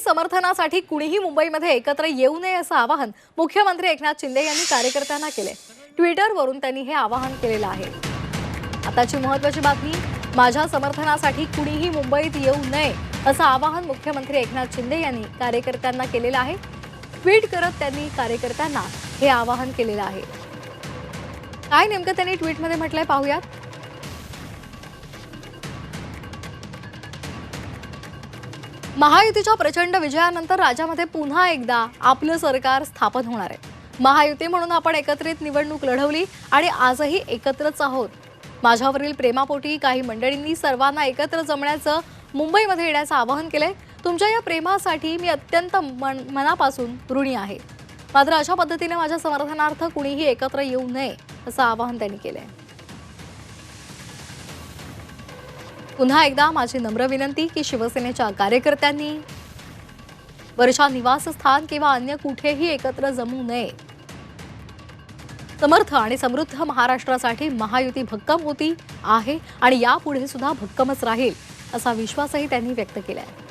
समर्थनासाठी कुणीही मुंबईमध्ये एकत्र येऊ नये असं आवाहन मुख्यमंत्री एकनाथ शिंदे यांनी कार्यकर्त्यांना केले. ट्विटरवरून त्यांनी हे आवाहन केलेलं आहे. आताची महत्वाची बातमी माझ्या समर्थनासाठी कुणीही मुंबईत येऊ नये असं आवाहन मुख्यमंत्री एकनाथ शिंदे यांनी कार्यकर्त्यांना केलेलं आहे. ट्विट करत त्यांनी कार्यकर्त्यांना हे आवाहन केलेलं आहे. काय नेमकं त्यांनी ट्विटमध्ये म्हटलंय पाहूयात? महायुतीच्या प्रचंड विजयानंतर राज्यामध्ये पुन्हा एकदा आपलं सरकार स्थापन होणार आहे. महायुती म्हणून आपण एकत्रित निवडणूक लढवली आणि आजही एकत्रच आहोत. माझ्यावरील प्रेमापोटी काही मंडळींनी सर्वांना एकत्र जमण्याचं मुंबईमध्ये येण्याचं आवाहन केलंय. तुमच्या या प्रेमासाठी मी अत्यंत मन मनापासून ऋणी आहे. मात्र अशा पद्धतीने माझ्या समर्थनार्थ कुणीही एकत्र येऊ नये असं आवाहन त्यांनी केलंय. पुन्हा एकदा माझी नम्र विनंती की शिवसेनेच्या कार्यकर्त्यांनी वर्षा निवासस्थान किंवा अन्य कुठेही एकत्र जमू नये. समर्थ आणि समृद्ध महाराष्ट्रासाठी महायुती भक्कम होती आहे आणि यापुढे सुद्धा भक्कमच राहील असा विश्वासही त्यांनी व्यक्त केला आहे